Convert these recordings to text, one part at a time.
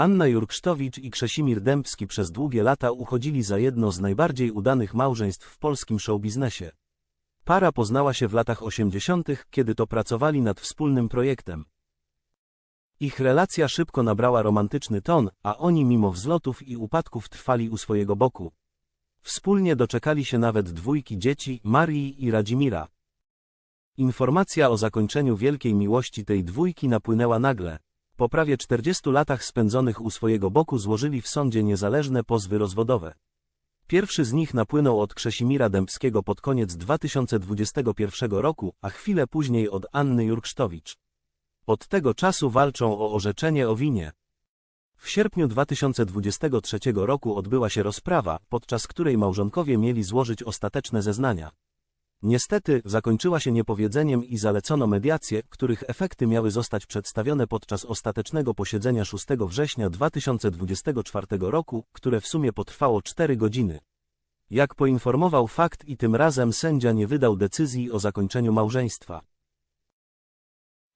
Anna Jurksztowicz i Krzesimir Dębski przez długie lata uchodzili za jedno z najbardziej udanych małżeństw w polskim showbiznesie. Para poznała się w latach 80., kiedy to pracowali nad wspólnym projektem. Ich relacja szybko nabrała romantyczny ton, a oni mimo wzlotów i upadków trwali u swojego boku. Wspólnie doczekali się nawet dwójki dzieci, Marii i Radzimira. Informacja o zakończeniu wielkiej miłości tej dwójki napłynęła nagle. Po prawie 40 latach spędzonych u swojego boku złożyli w sądzie niezależne pozwy rozwodowe. Pierwszy z nich napłynął od Krzesimira Dębskiego pod koniec 2021 roku, a chwilę później od Anny Jurksztowicz. Od tego czasu walczą o orzeczenie o winie. W sierpniu 2023 roku odbyła się rozprawa, podczas której małżonkowie mieli złożyć ostateczne zeznania. Niestety, zakończyła się niepowiedzeniem i zalecono mediacje, których efekty miały zostać przedstawione podczas ostatecznego posiedzenia 6 września 2024 roku, które w sumie potrwało 4 godziny. Jak poinformował fakt i tym razem sędzia nie wydał decyzji o zakończeniu małżeństwa.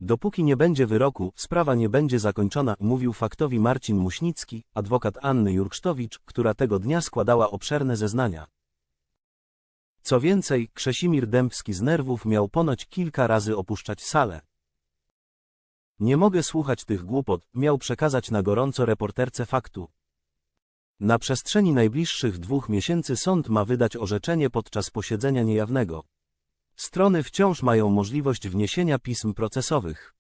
Dopóki nie będzie wyroku, sprawa nie będzie zakończona, mówił faktowi Marcin Muśnicki, adwokat Anny Jurksztowicz, która tego dnia składała obszerne zeznania. Co więcej, Krzesimir Dębski z nerwów miał ponoć kilka razy opuszczać salę. Nie mogę słuchać tych głupot, miał przekazać na gorąco reporterce faktu. Na przestrzeni najbliższych dwóch miesięcy sąd ma wydać orzeczenie podczas posiedzenia niejawnego. Strony wciąż mają możliwość wniesienia pism procesowych.